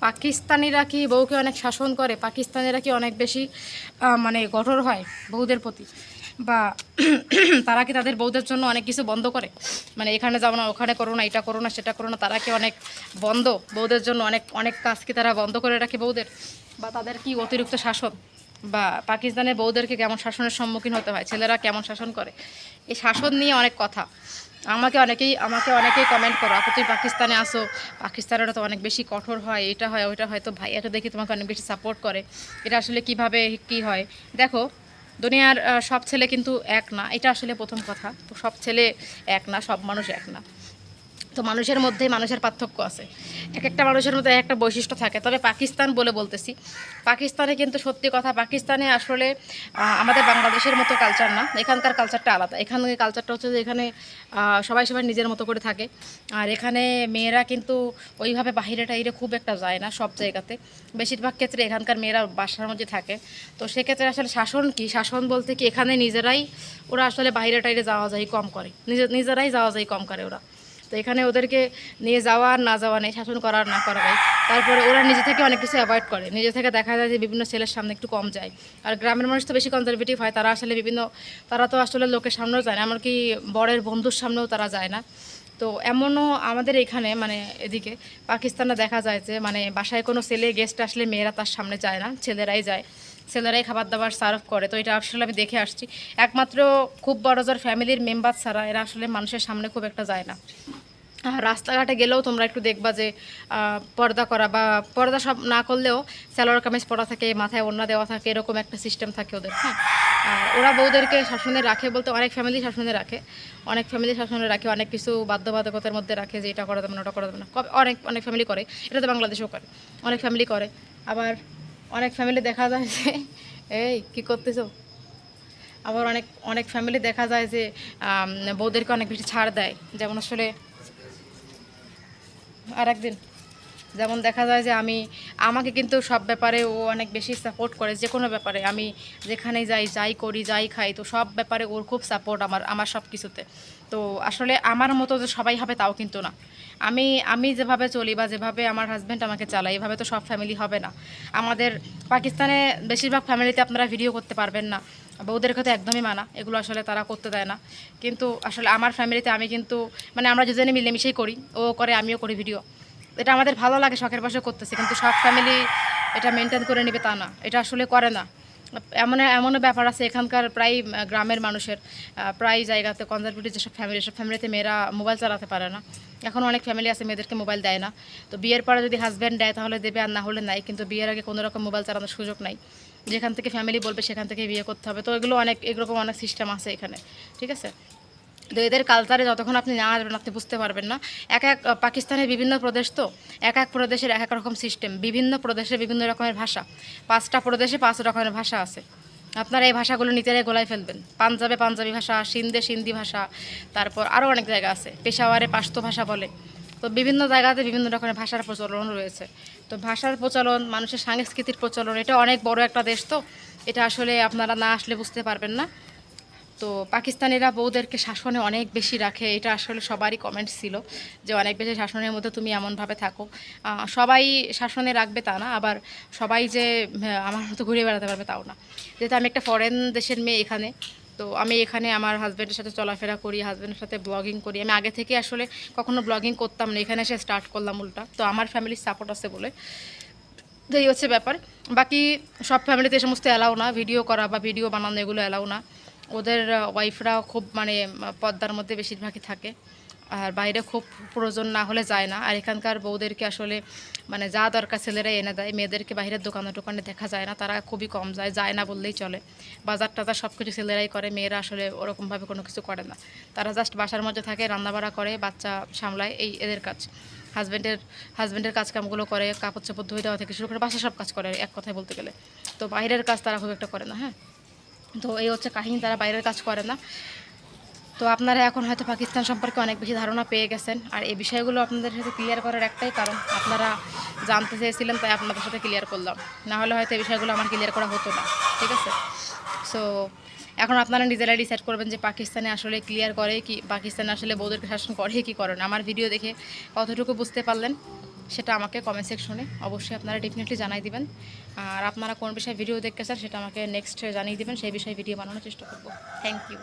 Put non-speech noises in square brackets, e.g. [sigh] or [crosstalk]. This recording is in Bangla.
পাকিস্তানিরা কি বউকে অনেক শাসন করে? পাকিস্তানিরা কি অনেক বেশি মানে কঠোর হয় বউদের প্রতি? বা [clears throat] তারা কি তাদের বউদের জন্য অনেক কিছু বন্ধ করে? মানে এখানে যাব না, ওখানে করো না, এটা করো না, সেটা করো না, তারা কি অনেক বন্ধ? বউদের জন্য অনেক অনেক কাজ কি তারা বন্ধ করে রাখে বউদের? বা তাদের কি অতিরিক্ত শাসন? বা পাকিস্তানের বউদেরকে কেমন শাসনের সম্মুখীন হতে হয়? ছেলেরা কেমন শাসন করে? এই শাসন নিয়ে অনেক কথা। আমাকে অনেকেই আমাকে অনেকেই কমেন্ট করো, আপু, তুমি পাকিস্তানে আসো, পাকিস্তানেরা তো অনেক বেশি কঠোর হয়, এটা হয় ওইটা হয়। তো ভাইয়াটা দেখি তোমাকে অনেক বেশি সাপোর্ট করে। এটা আসলে কীভাবে কি হয়? দেখো, দুনিয়ার সব ছেলে কিন্তু এক না, এটা আসলে প্রথম কথা। তো সব ছেলে এক না, সব মানুষ এক না। তো মানুষের মধ্যে মানুষের পার্থক্য আছে। এক একটা মানুষের মধ্যে এক একটা বৈশিষ্ট্য থাকে। তবে পাকিস্তান বলে বলতেছি। পাকিস্তানে কিন্তু সত্যি কথা, পাকিস্তানে আসলে আমাদের বাংলাদেশের মতো কালচার না। এখানকার কালচারটা আলাদা। এখানে কালচারটা হচ্ছে যে এখানে সবাই সবাই নিজের মতো করে থাকে। আর এখানে মেয়েরা কিন্তু ওইভাবে বাহিরে টাহিরে খুব একটা যায় না সব জায়গাতে। বেশিরভাগ ক্ষেত্রে এখানকার মেয়েরা বাসার মধ্যে থাকে। তো সেক্ষেত্রে আসলে শাসন কি? শাসন বলতে কি, এখানে নিজেরাই ওরা আসলে বাইরে টাইরে যাওয়া যায়, কম করে। নিজে, নিজেরাই যাওয়া যায়, কম করে ওরা। তো এখানে ওদেরকে নিয়ে যাওয়া আর না যাওয়া নেই, শাসন করার না করা নেই তারপরে ওরা নিজে থেকে অনেক কিছু অ্যাভয়েড করে। নিজে থেকে দেখা যায় যে বিভিন্ন ছেলের সামনে একটু কম যায়। আর গ্রামের মানুষ তো বেশি কনজারভেটিভ হয়, তারা আসলে বিভিন্ন, তারা তো আসলে লোকের সামনেও যায় না, এমনকি বড়ের বন্ধুর সামনেও তারা যায় না। তো এমনও আমাদের এখানে মানে এদিকে পাকিস্তানে দেখা যায় যে মানে বাসায় কোনো ছেলে গেস্ট আসলে মেয়েরা তার সামনে যায় না, ছেলেরাই যায়। ছেলেরাই খাবার দাবার সার্ভ করে। তো এটা আসলে আমি দেখে আসছি। একমাত্র খুব বড় জোর ফ্যামিলির মেম্বার ছাড়া এরা আসলে মানুষের সামনে খুব একটা যায় না। রাস্তাঘাটে গেলেও তোমরা একটু দেখবা যে পর্দা করা বা পর্দা সব না করলেও স্যালোয়ার কামিজ পরা থাকে, মাথায় ওড়না দেওয়া থাকে, এরকম একটা সিস্টেম থাকে ওদের হ্যাঁ? ওরা বউদেরকে শাসনে রাখে বলতে অনেক ফ্যামিলি শাসনে রাখে, অনেক ফ্যামিলি শাসনে রাখে, অনেক কিছু বাধ্যবাধকতার মধ্যে রাখে যে এটা করা যাবে না, ওটা করা যাবে না। অনেক অনেক ফ্যামিলি করে, এটা তো বাংলাদেশেও করে, অনেক ফ্যামিলি করে। আবার অনেক ফ্যামিলি দেখা যায় যে, এই কী করতেছো? আবার অনেক অনেক ফ্যামিলি দেখা যায় যে বউদেরকে অনেক বেশি ছাড় দেয়। যেমন আসলে আর একদিন। যেমন দেখা যায় যে আমি, আমাকে কিন্তু সব ব্যাপারে ও অনেক বেশি সাপোর্ট করে যে কোনো ব্যাপারে। আমি যেখানে যাই যাই করি, যাই খাই, তো সব ব্যাপারে ওর খুব সাপোর্ট আমার আমার সব কিছুতে। তো আসলে আমার মতো যে সবাই হবে তাও কিন্তু না। আমি আমি যেভাবে চলি বা যেভাবে আমার হাজব্যান্ড আমাকে চালায়, এভাবে তো সব ফ্যামিলি হবে না। আমাদের পাকিস্তানে বেশিরভাগ ফ্যামিলিতে আপনারা ভিডিও করতে পারবেন না। বউদের কথা একদমই মানা, এগুলো আসলে তারা করতে দেয় না। কিন্তু আসলে আমার ফ্যামিলিতে আমি কিন্তু মানে আমরা দুজনে মিলেমিশেই করি, ও করে, আমিও করি ভিডিও এটা আমাদের ভালো লাগে, শখের বসে করতেছি, কিন্তু সব ফ্যামিলি এটা মেনটেন করে নেবে তা না। এটা আসলে করে না। এমন, এমনও ব্যাপার আছে, এখানকার প্রায় গ্রামের মানুষের প্রায় জায়গাতে কনজারভেটিভ যেসব ফ্যামিলি সব ফ্যামিলিতে মেয়েরা মোবাইল চালাতে পারে না। এখন অনেক ফ্যামিলি আছে, মেয়েদেরকে মোবাইল দেয় না। তো বিয়ের পরে যদি হাজব্যান্ড দেয়, তাহলে দেবে আর না হলে নাই। কিন্তু বিয়ের আগে কোনো রকম মোবাইল চালানোর সুযোগ নাই। যেখান থেকে ফ্যামিলি বলবে, সেখান থেকে বিয়ে করতে হবে। তো এগুলো অনেক, এরকম অনেক সিস্টেম আছে এখানে। ঠিক আছে? তো এদের কালচারে যতক্ষণ আপনি না আসবেন, আপনি বুঝতে পারবেন না। এক এক পাকিস্তানের বিভিন্ন প্রদেশ তো, এক এক প্রদেশের এক এক রকম সিস্টেম বিভিন্ন প্রদেশে বিভিন্ন রকমের ভাষা। পাঁচটা প্রদেশে পাঁচ রকমের ভাষা আছে। আপনারা এই ভাষাগুলো নিজেরাই গোলায় ফেলবেন। পাঞ্জাবে পাঞ্জাবি ভাষা, সিন্ধে সিন্ধি ভাষা, তারপর আরও অনেক জায়গা আছে। পেশাওয়ারে পাশতো ভাষা বলে। তো বিভিন্ন জায়গাতে বিভিন্ন রকমের ভাষার প্রচলন রয়েছে। তো ভাষার প্রচলন, মানুষের সাংস্কৃতিক প্রচলন, এটা অনেক বড় একটা দেশ তো। এটা আসলে আপনারা না আসলে বুঝতে পারবেন না। তো পাকিস্তানিরা বউদেরকে শাসনে অনেক বেশি রাখে, এটা আসলে সবারই কমেন্ট ছিল যে অনেক বেশি শাসনের মধ্যে তুমি এমনভাবে থাকো। সবাই শাসনে রাখবে তা না, আবার সবাই যে আমার মতো ঘুরে বেড়াতে পারবে তাও না। যেহেতু আমি একটা ফরেন দেশের মেয়ে এখানে, তো আমি এখানে আমার হাজব্যান্ডের সাথে চলাফেরা করি হাজব্যান্ডের সাথে ব্লগিং করি। আমি আগে থেকে আসলে কখনো ব্লগিং করতাম না, এখানে এসে স্টার্ট করলাম উল্টা। তো আমার ফ্যামিলির সাপোর্ট আছে বলে। তো এই হচ্ছে ব্যাপার। বাকি সব ফ্যামিলিতে এই সমস্ত অ্যালাউ না ভিডিও করা বা ভিডিও বানানো এগুলো অ্যালাউ না। ওদের ওয়াইফরা খুব মানে পর্দার মধ্যে বেশিরভাগই থাকে। আর বাইরে খুব প্রয়োজন না হলে যায় না। আর এখানকার বউদেরকে আসলে মানে যা দরকার ছেলেরা এনে দেয়। মেয়েদেরকে বাইরের দোকানে টোকানে দেখা যায় না। তারা খুবই কম যায় যায় না বললেই চলে। বাজার টাজার সব কিছু ছেলেরাই করে, মেয়েরা আসলে ওরকমভাবে কোনো কিছু করে না। তারা জাস্ট বাসার মধ্যে থাকে, রান্নাবাড়া করে, বাচ্চা সামলায়, এই এদের কাজ। হাজব্যান্ডের হাজব্যান্ডের কাজ কামগুলো করে কাপড় চাপড় ধুয়ে দেওয়া থেকে শুরু করে বাসা সব কাজ করে, এক কথায় বলতে গেলে। তো বাইরের কাজ তারা খুব একটা করে না হ্যাঁ? তো এই হচ্ছে কাহিনী, তারা বাইরের কাজ করে না। তো আপনারা এখন হয়তো পাকিস্তান সম্পর্কে অনেক বেশি ধারণা পেয়ে গেছেন। আর এই বিষয়গুলো আপনাদের সাথে ক্লিয়ার করার একটাই কারণ, আপনারা জানতে চেয়েছিলেন, তাই আপনাদের সাথে ক্লিয়ার করলাম। না হলে হয়তো এই বিষয়গুলো আমার ক্লিয়ার করা হতো না, ঠিক আছে? সো এখন আপনারা নিজেরা ডিসাইড করবেন যে পাকিস্তানে আসলে ক্লিয়ার করে কি, পাকিস্তানে আসলে বৌদ্ধকে শাসন করে, কি করে না। আমার ভিডিও দেখে কতটুকু বুঝতে পারলেন, সেটা আমাকে কমেন্ট সেকশনে অবশ্যই আপনারা ডেফিনেটলি জানাই দিবেন। আর আপনারা কোন বিষয়ে ভিডিও দেখতে চান, সেটা আমাকে নেক্সট জানিয়ে দিবেন, সেই বিষয়ে ভিডিও বানানোর চেষ্টা করব। Thank you